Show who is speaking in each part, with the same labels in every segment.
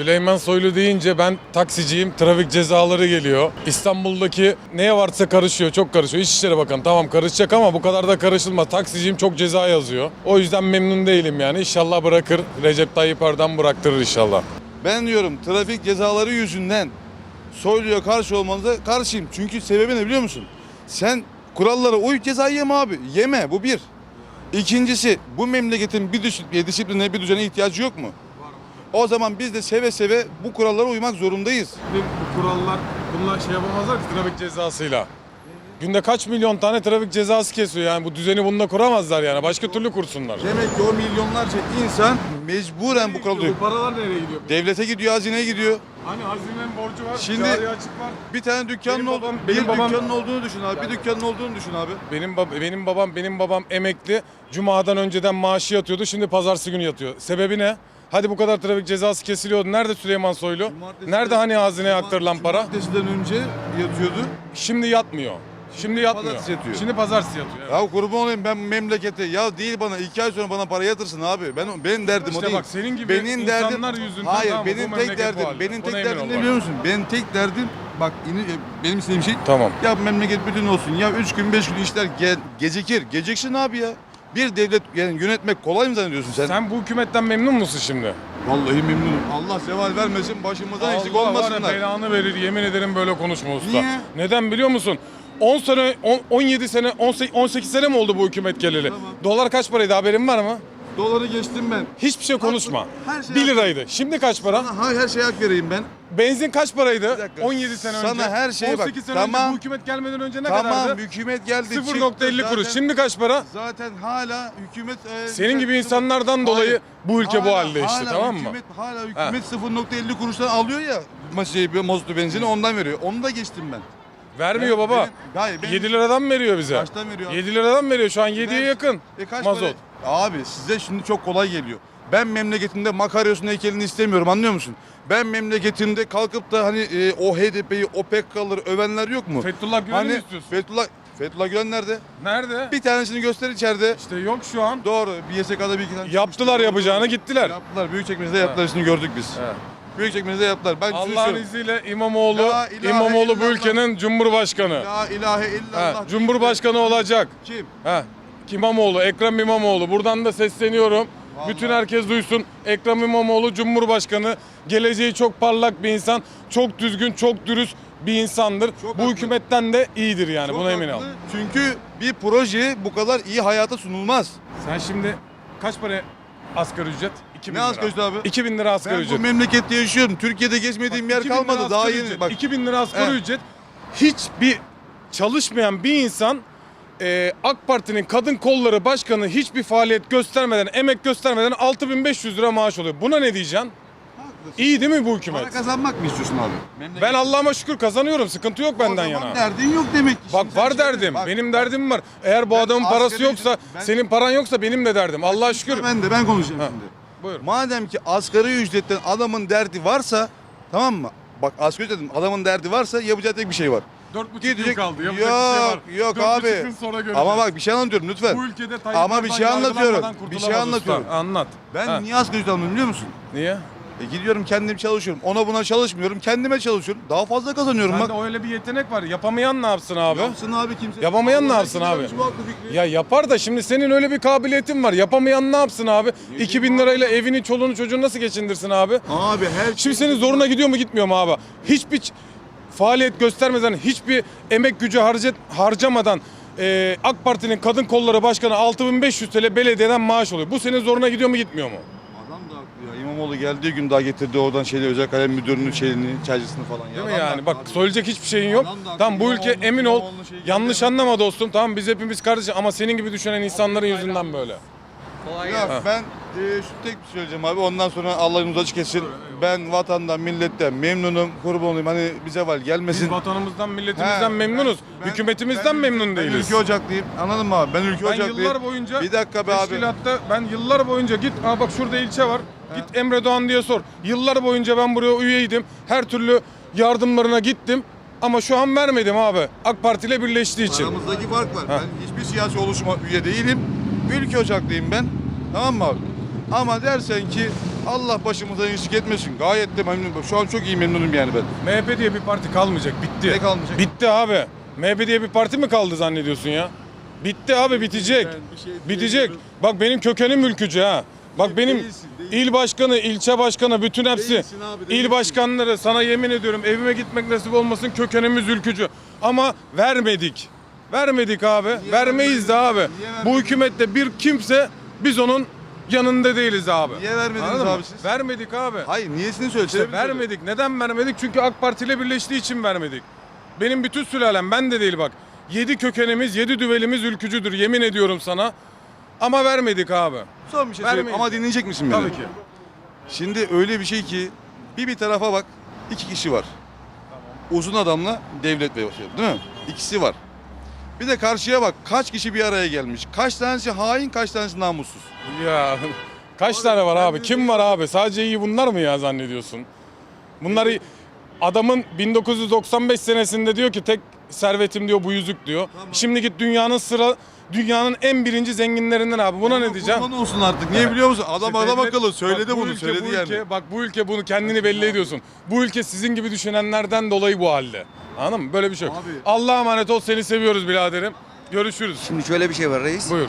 Speaker 1: Süleyman Soylu deyince ben taksiciyim. Trafik cezaları geliyor. İstanbul'daki neye varsa karışıyor. Çok karışıyor. İçişleri Bakanı tamam karışacak ama bu kadar da karışılmaz. Taksiciyim çok ceza yazıyor. O yüzden memnun değilim yani. İnşallah bırakır. Recep Tayyip Erdoğan bıraktırır inşallah.
Speaker 2: Ben diyorum trafik cezaları yüzünden Soylu'ya karşı olmanıza karşıyım. Çünkü sebebi ne biliyor musun? Sen kurallara uy ceza yeme abi. Yeme bu bir. İkincisi bu memleketin bir düş- bir disipline bir düzene ihtiyacı yok mu? O zaman biz de seve seve bu kurallara uymak zorundayız.
Speaker 1: Bu kurallar bunlar şey yapamazlar ki trafik cezasıyla. Günde kaç milyon tane trafik cezası kesiyor yani bu düzeni bununla kuramazlar yani başka türlü kursunlar.
Speaker 2: Demek ki o milyonlarca insan mecburen bu kuralı
Speaker 1: paralar nereye gidiyor?
Speaker 2: Devlete gidiyor, hazineye gidiyor.
Speaker 1: Hani hazinenin borcu var,
Speaker 2: Şimdi-
Speaker 1: cari açık var.
Speaker 2: Bir tane dükkanın
Speaker 1: Benim babam-
Speaker 2: bir
Speaker 1: benim babam-
Speaker 2: dükkanın olduğunu düşün abi. Bir dükkanın olduğunu düşün abi.
Speaker 1: Benim bab- benim babam benim babam emekli. Cumadan önceden maaşı yatıyordu. Şimdi pazartesi günü yatıyor. Sebebi ne? Hadi bu kadar trafik cezası kesiliyordu. Nerede Süleyman Soylu?
Speaker 2: Cumartesi-
Speaker 1: Nerede hani hazineye aktarılan para?
Speaker 2: Cumartesiden önce yatıyordu.
Speaker 1: Şimdi yatmıyor. Şimdi yatmıyor.
Speaker 2: Pazartesi yatıyor.
Speaker 1: Şimdi pazartesi yatıyor. evet.
Speaker 2: Ya kurban olayım ben memlekete ya değil bana iki ay sonra bana para yatırsın abi. Ben benim derdim o
Speaker 1: İşte
Speaker 2: değil.
Speaker 1: bak senin gibi
Speaker 2: benim derdim
Speaker 1: insanlar yüzünden
Speaker 2: Hayır
Speaker 1: tamam, bu
Speaker 2: benim
Speaker 1: memleket
Speaker 2: tek
Speaker 1: bu
Speaker 2: derdim
Speaker 1: halde.
Speaker 2: benim tek
Speaker 1: emin
Speaker 2: derdim
Speaker 1: ol
Speaker 2: ne
Speaker 1: bak.
Speaker 2: biliyor musun? Benim tek derdim bak ini- benim istediğim şey
Speaker 1: Tamam.
Speaker 2: ya memleket bütün olsun ya üç gün beş gün işler ge- gecikir. Geciksin abi ya. Bir devlet yani yönetmek kolay mı zannediyorsun sen?
Speaker 1: Sen bu hükümetten memnun musun şimdi?
Speaker 2: Vallahi memnunum. Allah seval vermesin başımızdan eksik
Speaker 1: Allah var ya
Speaker 2: olmasınlar.
Speaker 1: belanı verir yemin ederim böyle konuşma usta.
Speaker 2: Niye?
Speaker 1: Neden biliyor musun? 10 sene, on- 17 sene, 18 18 sene mi oldu bu hükümet geleli? Dolar kaç paraydı haberin var mı?
Speaker 2: Doları geçtim ben.
Speaker 1: Hiçbir şey konuşma.
Speaker 2: Her şey
Speaker 1: 1 liraydı. Şimdi kaç para?
Speaker 2: Sana her şeye hak vereyim ben.
Speaker 1: Benzin kaç paraydı?
Speaker 2: Bir dakika.
Speaker 1: 17 sene
Speaker 2: Sana
Speaker 1: önce.
Speaker 2: her şeye bak.
Speaker 1: 18 sene önce
Speaker 2: Tamam.
Speaker 1: bu hükümet gelmeden önce ne
Speaker 2: tamam
Speaker 1: kadardı?
Speaker 2: hükümet geldi.
Speaker 1: 0.50
Speaker 2: çıktı
Speaker 1: kuruş.
Speaker 2: zaten.
Speaker 1: Şimdi kaç para?
Speaker 2: Zaten hala hükümet... e,
Speaker 1: Senin gibi insanlardan dolayı bu ülke bu
Speaker 2: Hala-
Speaker 1: halde işte
Speaker 2: hala
Speaker 1: tamam mı?
Speaker 2: hükümet, Hala hükümet 0.50 kuruştan alıyor ya şey, mazotu benzini ondan veriyor. Onu da geçtim ben.
Speaker 1: Vermiyor baba.
Speaker 2: benim- hayır, benim-
Speaker 1: 7 liradan veriyor bize.
Speaker 2: Kaçtan veriyor?
Speaker 1: 7 liradan veriyor şu an 7'ye
Speaker 2: Ben-
Speaker 1: yakın.
Speaker 2: E kaç
Speaker 1: mazot.
Speaker 2: para- Abi size şimdi çok kolay geliyor. Ben memleketimde Makaryos'un heykelini istemiyorum anlıyor musun? Ben memleketimde kalkıp da hani e, o HDP'yi, o PKK'ları övenler yok mu?
Speaker 1: Fethullah Gülen'i
Speaker 2: hani
Speaker 1: mi istiyorsun?
Speaker 2: Fethullah, Fethullah Gülen nerede?
Speaker 1: Nerede?
Speaker 2: Bir tanesini göster içeride.
Speaker 1: İşte yok şu an.
Speaker 2: Doğru. Bir YSK'da bir iki tane
Speaker 1: Yaptılar yapacağını gittiler.
Speaker 2: Yaptılar. Büyükçekmece'de yaptılar. Şimdi gördük biz.
Speaker 1: Evet.
Speaker 2: Büyükçekmece'de yaptılar. Ben
Speaker 1: Allah'ın izniyle İmamoğlu,
Speaker 2: La
Speaker 1: İmamoğlu bu ülkenin cumhurbaşkanı.
Speaker 2: La ilahe illallah.
Speaker 1: Ha, Cumhurbaşkanı olacak.
Speaker 2: Kim?
Speaker 1: Ha. İmamoğlu, Ekrem İmamoğlu. Buradan da sesleniyorum.
Speaker 2: Vallahi.
Speaker 1: Bütün herkes duysun. Ekrem İmamoğlu Cumhurbaşkanı. Geleceği çok parlak bir insan. Çok düzgün, çok dürüst bir insandır.
Speaker 2: Çok
Speaker 1: bu
Speaker 2: haklı.
Speaker 1: hükümetten de iyidir yani.
Speaker 2: Çok
Speaker 1: Buna emin ol.
Speaker 2: Çünkü bir proje bu kadar iyi hayata sunulmaz.
Speaker 1: Sen şimdi kaç para asgari ücret? 2000
Speaker 2: Ne
Speaker 1: lira.
Speaker 2: asgari ücret abi?
Speaker 1: 2000 lira asgari
Speaker 2: Ben
Speaker 1: ücret.
Speaker 2: bu memlekette yaşıyorum. Türkiye'de gezmediğim
Speaker 1: Bak,
Speaker 2: yer
Speaker 1: 2000 lira
Speaker 2: kalmadı. Daha yeni.
Speaker 1: ücret.
Speaker 2: Bak
Speaker 1: 2000 lira asgari
Speaker 2: Evet.
Speaker 1: ücret. Hiçbir çalışmayan bir insan e, AK Parti'nin kadın kolları başkanı hiçbir faaliyet göstermeden, emek göstermeden 6500 lira maaş oluyor. Buna ne diyeceksin?
Speaker 2: Haklısın.
Speaker 1: İyi değil mi bu hükümet?
Speaker 2: Para kazanmak mı istiyorsun abi? Memleket-
Speaker 1: Ben Allah'ıma şükür kazanıyorum. Sıkıntı yok benden yana.
Speaker 2: derdin yok demek ki.
Speaker 1: Bak var derdim.
Speaker 2: Bak,
Speaker 1: benim derdim var. Eğer bu
Speaker 2: Ben
Speaker 1: adamın parası yoksa,
Speaker 2: ben-
Speaker 1: senin paran yoksa benim de derdim. Allah'a şükür.
Speaker 2: Ben de ben konuşacağım
Speaker 1: Ha.
Speaker 2: şimdi.
Speaker 1: Buyur.
Speaker 2: Madem ki asgari ücretten adamın derdi varsa tamam mı? Bak asgari ücretten adamın derdi varsa yapacağı tek bir şey var.
Speaker 1: 4,5
Speaker 2: Gidecek.
Speaker 1: yıl kaldı.
Speaker 2: Yok
Speaker 1: Yapacak bir şey var.
Speaker 2: yok
Speaker 1: 4,5
Speaker 2: abi.
Speaker 1: yıl sonra göreceğiz.
Speaker 2: Ama bak bir şey anlatıyorum lütfen.
Speaker 1: bu ülkede Tayyip
Speaker 2: Ama bir şey anlatıyorum. Bir şey
Speaker 1: kurtulamaz usta.
Speaker 2: anlatıyorum.
Speaker 1: Anlat.
Speaker 2: Ben
Speaker 1: Ha.
Speaker 2: niye asgari ücret almıyorum biliyor musun?
Speaker 1: Niye?
Speaker 2: E gidiyorum kendim çalışıyorum. Ona buna çalışmıyorum. Kendime çalışıyorum. Daha fazla kazanıyorum bak.
Speaker 1: Öyle bir yetenek var. Yapamayan ne yapsın abi?
Speaker 2: Yapsın abi kimse.
Speaker 1: Yapamayan ne yapsın abi? Ya yapar da şimdi senin öyle bir kabiliyetin var. Yapamayan ne yapsın abi? 2000 lirayla evini, çoluğunu, çocuğunu nasıl geçindirsin abi?
Speaker 2: Abi her
Speaker 1: Şimdi senin zoruna gidiyor mu gitmiyor mu abi? Hiçbir faaliyet göstermeden, hiçbir emek gücü harcet, harcamadan e, AK Parti'nin kadın kolları başkanı 6500 TL belediyeden maaş alıyor. Bu senin zoruna gidiyor mu gitmiyor mu?
Speaker 2: Adam da haklı ya. İmamoğlu geldiği gün daha getirdi oradan şeyleri özel kalem müdürünün şeyini, çaycısını falan. Ya
Speaker 1: Değil mi
Speaker 2: adam
Speaker 1: yani? Bak
Speaker 2: abi.
Speaker 1: söyleyecek hiçbir şeyin yok.
Speaker 2: Adam da haklı.
Speaker 1: Tamam bu ülke
Speaker 2: İmamoğlu'nun-
Speaker 1: emin ol.
Speaker 2: İmamoğlu'nun şeyi
Speaker 1: Yanlış
Speaker 2: geldi.
Speaker 1: anlama dostum. Tamam biz hepimiz kardeşim ama senin gibi düşünen insanların yüzünden böyle.
Speaker 2: Ya ben e, şu tek bir şey söyleyeceğim abi. Ondan sonra Allah yolumuzu açık etsin. Ben vatandan, milletten memnunum. Kurban olayım. Hani bize var gelmesin.
Speaker 1: Biz vatanımızdan, milletimizden
Speaker 2: He,
Speaker 1: memnunuz.
Speaker 2: ben-
Speaker 1: Hükümetimizden
Speaker 2: ben-
Speaker 1: memnun
Speaker 2: Ben
Speaker 1: değiliz.
Speaker 2: ülke ocaklıyım. Anladın mı abi? Ben ülke
Speaker 1: Ben
Speaker 2: ocaklıyım.
Speaker 1: yıllar boyunca
Speaker 2: Bir dakika be abi.
Speaker 1: teşkilatta ben yıllar boyunca git aa bak şurada ilçe var. Git Emre Doğan diye sor. Yıllar boyunca ben buraya üyeydim. Her türlü yardımlarına gittim. Ama şu an vermedim abi. AK Parti ile birleştiği için.
Speaker 2: Aramızdaki fark var. Ben hiçbir siyasi oluşuma üye değilim. Ülke ocaklıyım ben. Tamam mı abi? Ama dersen ki Allah başımıza eksik etmesin. Gayet de memnunum. Şu an çok iyi memnunum yani ben.
Speaker 1: MHP diye bir parti kalmayacak. Bitti.
Speaker 2: Ne kalmayacak?
Speaker 1: Bitti abi. MHP diye bir parti mi kaldı zannediyorsun ya? Bitti abi bitecek.
Speaker 2: Şey
Speaker 1: bitecek.
Speaker 2: diyemiyorum.
Speaker 1: Bak benim kökenim ülkücü ha. Bak benim
Speaker 2: Değilsin, değilsin.
Speaker 1: il başkanı, ilçe başkanı bütün hepsi
Speaker 2: Değilsin abi,
Speaker 1: il
Speaker 2: değilsin.
Speaker 1: başkanları sana yemin ediyorum evime gitmek nasip olmasın kökenimiz ülkücü. Ama vermedik. Vermedik abi. Vermeyiz de abi. Bu hükümette bir kimse biz onun yanında değiliz abi.
Speaker 2: Niye vermediniz
Speaker 1: Anladın mı?
Speaker 2: abi siz?
Speaker 1: Vermedik abi.
Speaker 2: Hayır niyesini söyle.
Speaker 1: İşte
Speaker 2: sebebini söyle.
Speaker 1: vermedik. Neden vermedik? Çünkü AK Parti ile birleştiği için vermedik. Benim bütün sülalem ben de değil bak. Yedi kökenimiz, yedi düvelimiz ülkücüdür yemin ediyorum sana. Ama vermedik abi.
Speaker 2: Son bir şey söyleyeyim ama dinleyecek misin beni?
Speaker 1: Tabii ki.
Speaker 2: Şimdi öyle bir şey ki bir bir tarafa bak iki kişi var. Uzun adamla devlet bey değil mi? İkisi var. Bir de karşıya bak kaç kişi bir araya gelmiş. Kaç tanesi hain kaç tanesi namussuz.
Speaker 1: Ya kaç tane var abi? Kim var abi? Sadece iyi bunlar mı ya zannediyorsun? Bunları adamın 1995 senesinde diyor ki tek servetim diyor bu yüzük diyor. Şimdi git dünyanın sıra dünyanın en birinci zenginlerinden abi. Buna ne diyeceğim?
Speaker 2: Kurban olsun artık. Niye biliyor musun? Adam
Speaker 1: İşte
Speaker 2: adam
Speaker 1: devlet-
Speaker 2: akıllı söyledi
Speaker 1: bak bu
Speaker 2: bunu
Speaker 1: ülke,
Speaker 2: söyledi
Speaker 1: bu
Speaker 2: yani.
Speaker 1: ülke, bak bu ülke bunu kendini belli ediyorsun. Bu ülke sizin gibi düşünenlerden dolayı bu halde. Anladın mı? Böyle bir şey yok.
Speaker 2: Abi-
Speaker 1: Allah'a emanet ol seni seviyoruz biraderim. Görüşürüz.
Speaker 3: Şimdi şöyle bir şey var reis.
Speaker 1: Buyur.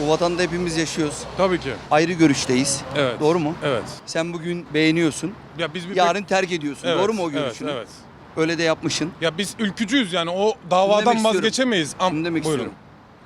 Speaker 3: Bu vatanda hepimiz yaşıyoruz.
Speaker 1: Tabii ki.
Speaker 3: Ayrı görüşteyiz.
Speaker 1: Evet.
Speaker 3: Doğru mu?
Speaker 1: Evet.
Speaker 3: Sen bugün beğeniyorsun.
Speaker 1: Ya biz bir
Speaker 3: Yarın terk ediyorsun.
Speaker 1: Evet,
Speaker 3: Doğru mu o
Speaker 1: evet,
Speaker 3: görüşünü?
Speaker 1: Evet.
Speaker 3: Öyle de yapmışsın.
Speaker 1: Ya biz ülkücüyüz yani o davadan
Speaker 3: demek
Speaker 1: vazgeçemeyiz. Am-
Speaker 3: Şunu demek
Speaker 1: Buyurun.
Speaker 3: istiyorum.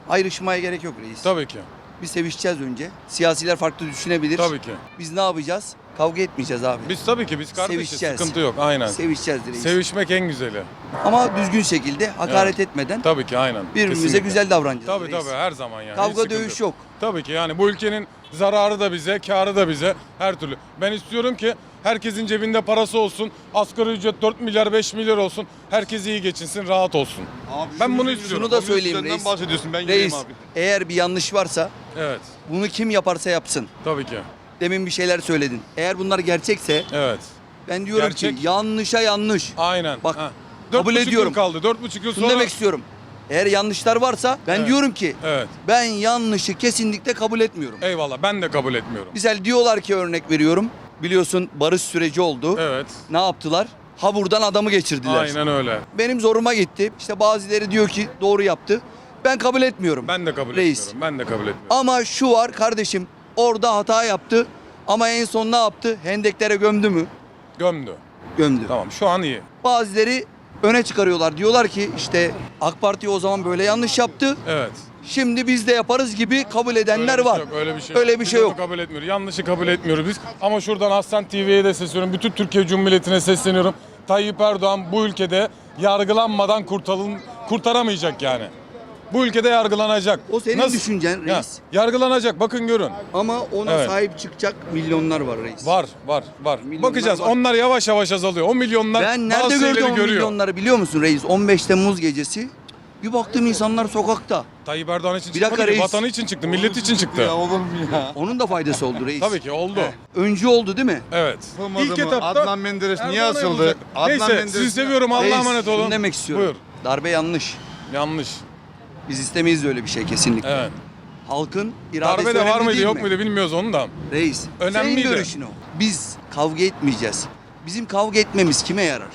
Speaker 3: Ayrışmaya gerek yok reis.
Speaker 1: Tabii ki.
Speaker 3: Biz sevişeceğiz önce. Siyasiler farklı düşünebilir.
Speaker 1: Tabii ki.
Speaker 3: Biz ne yapacağız? Kavga etmeyeceğiz abi.
Speaker 1: Biz tabii ki biz kardeşiz.
Speaker 3: Sevişeceğiz.
Speaker 1: Sıkıntı yok. Aynen.
Speaker 3: Sevişeceğiz reis.
Speaker 1: Sevişmek en güzeli.
Speaker 3: Ama düzgün şekilde hakaret etmeden
Speaker 1: Tabii ki aynen.
Speaker 3: birbirimize
Speaker 1: Kesinlikle.
Speaker 3: güzel davranacağız
Speaker 1: Tabii
Speaker 3: reis.
Speaker 1: tabii her zaman yani. Hiç
Speaker 3: Kavga
Speaker 1: sıkıntı
Speaker 3: dövüş yok.
Speaker 1: Tabii ki yani bu ülkenin zararı da bize, karı da bize her türlü. Ben istiyorum ki herkesin cebinde parası olsun. Asgari ücret 4 milyar 5 milyar olsun. Herkes iyi geçinsin, rahat olsun.
Speaker 2: Abi
Speaker 1: Ben
Speaker 2: şunu
Speaker 1: bunu istiyorum.
Speaker 3: Şunu da söyleyeyim reis.
Speaker 2: bahsediyorsun ben
Speaker 3: Reis
Speaker 2: abi.
Speaker 3: eğer bir yanlış varsa
Speaker 1: Evet.
Speaker 3: bunu kim yaparsa yapsın.
Speaker 1: Tabii ki.
Speaker 3: Demin bir şeyler söyledin. Eğer bunlar gerçekse
Speaker 1: Evet.
Speaker 3: ben diyorum
Speaker 1: Gerçek.
Speaker 3: ki yanlışa yanlış.
Speaker 1: Aynen.
Speaker 3: Bak,
Speaker 1: Ha. Dört
Speaker 3: kabul
Speaker 1: buçuk
Speaker 3: ediyorum.
Speaker 1: yıl kaldı. Dört buçuk yıl
Speaker 3: Şunu
Speaker 1: sonra.
Speaker 3: demek istiyorum. Eğer yanlışlar varsa ben
Speaker 1: Evet.
Speaker 3: diyorum ki
Speaker 1: Evet.
Speaker 3: ben yanlışı kesinlikle kabul etmiyorum.
Speaker 1: Eyvallah. Ben de kabul etmiyorum.
Speaker 3: Misal diyorlar ki örnek veriyorum. Biliyorsun barış süreci oldu.
Speaker 1: Evet.
Speaker 3: Ne yaptılar? Ha buradan adamı geçirdiler.
Speaker 1: Aynen öyle.
Speaker 3: Benim zoruma gitti. İşte bazıları diyor ki doğru yaptı. Ben kabul etmiyorum.
Speaker 1: Ben de kabul
Speaker 3: Reis.
Speaker 1: etmiyorum. Ben de kabul etmiyorum.
Speaker 3: Ama şu var kardeşim. Orada hata yaptı. Ama en son ne yaptı? Hendeklere gömdü mü?
Speaker 1: Gömdü.
Speaker 3: Gömdü.
Speaker 1: Tamam. Şu an iyi.
Speaker 3: Bazıları öne çıkarıyorlar. Diyorlar ki işte AK Parti o zaman böyle yanlış yaptı.
Speaker 1: Evet.
Speaker 3: Şimdi biz de yaparız gibi kabul edenler
Speaker 1: Öyle bir
Speaker 3: var.
Speaker 1: şey yok, öyle bir şey
Speaker 3: Öyle
Speaker 1: yok.
Speaker 3: bir
Speaker 1: Biz
Speaker 3: şey
Speaker 1: onu
Speaker 3: yok.
Speaker 1: kabul etmiyoruz. Yanlışı kabul etmiyoruz biz. Ama şuradan Aslan TV'ye de sesleniyorum. Bütün Türkiye Cumhuriyeti'ne sesleniyorum. Tayyip Erdoğan bu ülkede yargılanmadan kurtarın, kurtaramayacak yani. Bu ülkede yargılanacak.
Speaker 3: O senin düşüncen
Speaker 1: Ya,
Speaker 3: reis.
Speaker 1: yargılanacak bakın görün.
Speaker 3: Ama ona
Speaker 1: Evet.
Speaker 3: sahip çıkacak milyonlar var reis.
Speaker 1: Var var var.
Speaker 3: Milyonlar
Speaker 1: Bakacağız.
Speaker 3: var.
Speaker 1: Onlar yavaş yavaş azalıyor. O milyonlar
Speaker 3: Ben nerede
Speaker 1: bazı
Speaker 3: gördüm
Speaker 1: şeyleri
Speaker 3: o
Speaker 1: görüyor.
Speaker 3: milyonları biliyor musun reis? 15 Temmuz gecesi. Bir baktım insanlar sokakta.
Speaker 1: Tayyip Erdoğan için
Speaker 3: Bir
Speaker 1: çıkmadı
Speaker 3: dakika
Speaker 1: ki,
Speaker 3: reis.
Speaker 1: Vatanı için çıktı, millet için çıktı.
Speaker 2: Ya olur mu ya?
Speaker 3: Onun da faydası oldu reis.
Speaker 1: Tabii ki oldu.
Speaker 3: Öncü oldu değil mi?
Speaker 1: Evet.
Speaker 2: Yapılmadı
Speaker 1: İlk
Speaker 2: mı?
Speaker 1: etapta
Speaker 2: Adnan Menderes niye
Speaker 1: Erdoğan'a
Speaker 2: asıldı?
Speaker 1: yapılacak.
Speaker 2: Adnan
Speaker 1: Neyse
Speaker 2: Menderes
Speaker 1: sizi seviyorum. Allah'a
Speaker 3: Reis,
Speaker 1: emanet olun.
Speaker 3: Şunu demek istiyorum.
Speaker 1: Buyur.
Speaker 3: Darbe yanlış.
Speaker 1: Yanlış.
Speaker 3: Biz istemeyiz de öyle bir şey kesinlikle.
Speaker 1: Evet.
Speaker 3: Halkın iradesi
Speaker 1: Darbe de var
Speaker 3: önemli
Speaker 1: mıydı
Speaker 3: değil
Speaker 1: yok
Speaker 3: mi?
Speaker 1: muydu bilmiyoruz onu da.
Speaker 3: Reis.
Speaker 1: Önemliydi.
Speaker 3: Senin görüşün o. Biz kavga etmeyeceğiz. Bizim kavga etmemiz kime yarar?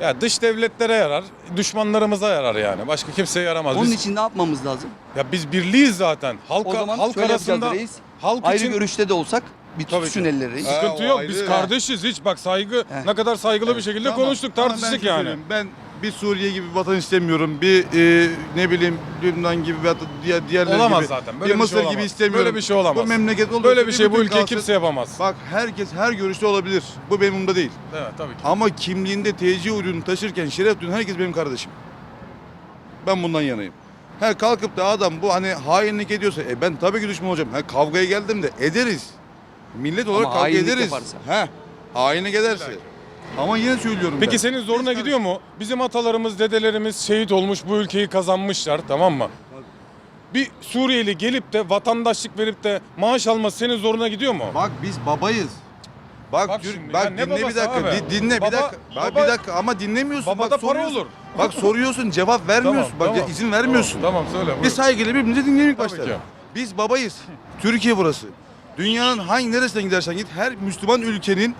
Speaker 1: Ya dış devletlere yarar, düşmanlarımıza yarar yani. Başka kimseye yaramaz.
Speaker 3: Onun
Speaker 1: Biz,
Speaker 3: için ne yapmamız lazım?
Speaker 1: ya biz birliyiz zaten. Halka,
Speaker 3: O zaman
Speaker 1: halk
Speaker 3: şöyle
Speaker 1: arasında
Speaker 3: reis.
Speaker 1: halk
Speaker 3: Ayrı
Speaker 1: için
Speaker 3: görüşte de olsak bir
Speaker 1: Tabii
Speaker 3: tutuşun
Speaker 1: ki.
Speaker 3: elleri reis.
Speaker 2: Ha,
Speaker 1: sıkıntı
Speaker 2: o
Speaker 1: yok.
Speaker 2: ayrı.
Speaker 1: Biz kardeşiz hiç bak saygı
Speaker 3: Heh.
Speaker 1: ne kadar saygılı bir şekilde
Speaker 2: Tamam.
Speaker 1: konuştuk, tartıştık yani.
Speaker 2: Ben bir Suriye gibi bir vatan istemiyorum. Bir e, ne bileyim Lübnan gibi veya diğer diğerleri
Speaker 1: Olamaz
Speaker 2: gibi.
Speaker 1: zaten. Böyle
Speaker 2: bir
Speaker 1: bir
Speaker 2: Mısır
Speaker 1: şey olamaz.
Speaker 2: gibi istemiyorum.
Speaker 1: Böyle bir şey olamaz.
Speaker 2: Bu memleket olursa
Speaker 1: Böyle bir şey bu
Speaker 2: bütün
Speaker 1: ülke
Speaker 2: kalsın.
Speaker 1: kimse yapamaz.
Speaker 2: Bak herkes her görüşte olabilir. Bu benim umurumda değil.
Speaker 1: Evet tabii ki.
Speaker 2: Ama kimliğinde TC ürünü taşırken şeref duyan herkes benim kardeşim. Ben bundan yanayım. Ha kalkıp da adam bu hani hainlik ediyorsa e ben tabii ki düşman olacağım. Ha kavgaya geldim de ederiz. Millet olarak kavga
Speaker 3: hainlik
Speaker 2: ederiz.
Speaker 3: yaparsa.
Speaker 2: Ha hainlik ederse. Ama yine söylüyorum
Speaker 1: Peki
Speaker 2: ben.
Speaker 1: senin zoruna
Speaker 2: Biz
Speaker 1: gidiyor mu? Bizim atalarımız, dedelerimiz şehit olmuş, bu ülkeyi kazanmışlar, tamam mı? Bir Suriyeli gelip de vatandaşlık verip de maaş alması senin zoruna gidiyor mu?
Speaker 2: Bak biz babayız. Bak,
Speaker 1: Bak
Speaker 2: Türk-
Speaker 1: şimdi,
Speaker 2: bak
Speaker 1: ne
Speaker 2: dinle bir
Speaker 1: babası
Speaker 2: dakika.
Speaker 1: abi?
Speaker 2: di- dinle
Speaker 1: Baba-
Speaker 2: bir dakika. Bak
Speaker 1: baba-
Speaker 2: bir dakika ama dinlemiyorsun.
Speaker 1: Babada
Speaker 2: bak,
Speaker 1: para
Speaker 2: soruyorsun.
Speaker 1: olur.
Speaker 2: Bak soruyorsun cevap vermiyorsun. bak ya izin vermiyorsun.
Speaker 1: Tamam, tamam söyle.
Speaker 2: Bir
Speaker 1: buyur.
Speaker 2: saygıyla birbirimize dinleyelim
Speaker 1: Tabii ki.
Speaker 2: Biz babayız. Türkiye burası. Dünyanın hangi neresine gidersen git her Müslüman ülkenin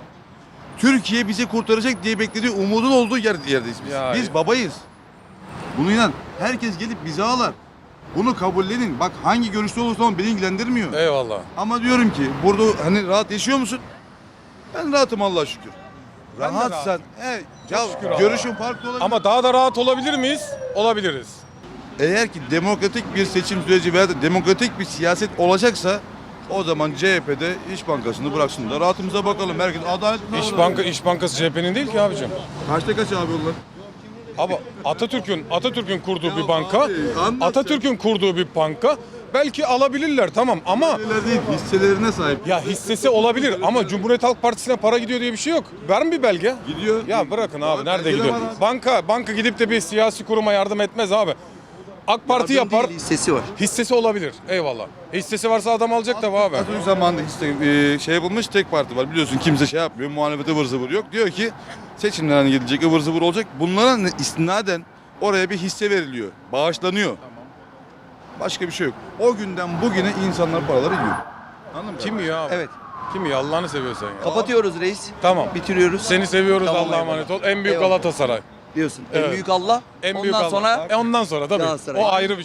Speaker 2: Türkiye bizi kurtaracak diye beklediği umudun olduğu yer, yerdeyiz biz.
Speaker 1: Ya-
Speaker 2: biz babayız. Bunu inan. Herkes gelip bizi ağlar. Bunu kabullenin. Bak hangi görüşte olursa olsun beni ilgilendirmiyor.
Speaker 1: Eyvallah.
Speaker 2: Ama diyorum ki burada hani rahat yaşıyor musun? Ben rahatım Allah'a şükür.
Speaker 1: Ben
Speaker 2: Rahatsan. He, ya
Speaker 1: şükür
Speaker 2: görüşün farklı olabilir.
Speaker 1: Ama daha da rahat olabilir miyiz? Olabiliriz.
Speaker 2: Eğer ki demokratik bir seçim süreci veya da demokratik bir siyaset olacaksa o zaman CHP'de İş Bankası'nı bıraksın da rahatımıza bakalım. Herkes adalet
Speaker 1: İş Banka İş Bankası CHP'nin değil ki abicim.
Speaker 2: Kaçta kaç abi onlar?
Speaker 1: Abi Atatürk'ün Atatürk'ün kurduğu
Speaker 2: Ya
Speaker 1: bir banka.
Speaker 2: abi, anlat
Speaker 1: Atatürk'ün kurduğu bir banka. Belki alabilirler tamam ama
Speaker 2: Öyle değil hisselerine sahip.
Speaker 1: ya hissesi olabilir ama Cumhuriyet Halk Partisi'ne para gidiyor diye bir şey yok. Ver mi bir belge?
Speaker 2: Gidiyor.
Speaker 1: Ya bırakın abi
Speaker 2: Abi
Speaker 1: nerede gidiyor?
Speaker 2: var abi.
Speaker 1: Banka banka gidip de bir siyasi kuruma yardım etmez abi. AK Parti
Speaker 3: Yardım
Speaker 1: yapar.
Speaker 3: değil, hissesi var.
Speaker 1: Hissesi olabilir. Eyvallah. Hissesi varsa adam alacak da abi.
Speaker 2: Atatürk zamanında hisse, e, şey yapılmış tek parti var. Biliyorsun kimse şey yapmıyor. Muhalefete ıvır zıvır yok. Diyor ki seçimler hani gelecek ıvır zıvır olacak. Bunlara ne- istinaden oraya bir hisse veriliyor. Bağışlanıyor. Başka bir şey yok. O günden bugüne insanlar paraları yiyor. Anladın mı?
Speaker 1: Kim yiyor abi?
Speaker 3: Evet.
Speaker 1: Kim yiyor? Allah'ını seviyorsan ya.
Speaker 3: Kapatıyoruz reis.
Speaker 1: Tamam.
Speaker 3: Bitiriyoruz.
Speaker 1: Seni seviyoruz
Speaker 3: Tamam,
Speaker 1: Allah'a
Speaker 3: eyvallah.
Speaker 1: emanet ol. En büyük
Speaker 3: Eyvallah.
Speaker 1: Galatasaray.
Speaker 3: Diyorsun.
Speaker 1: Evet.
Speaker 3: En büyük Allah.
Speaker 1: En
Speaker 3: Ondan
Speaker 1: büyük Allah.
Speaker 3: sonra
Speaker 1: E ondan sonra tabii.
Speaker 3: Galatasaray.
Speaker 1: O ayrı bir şey.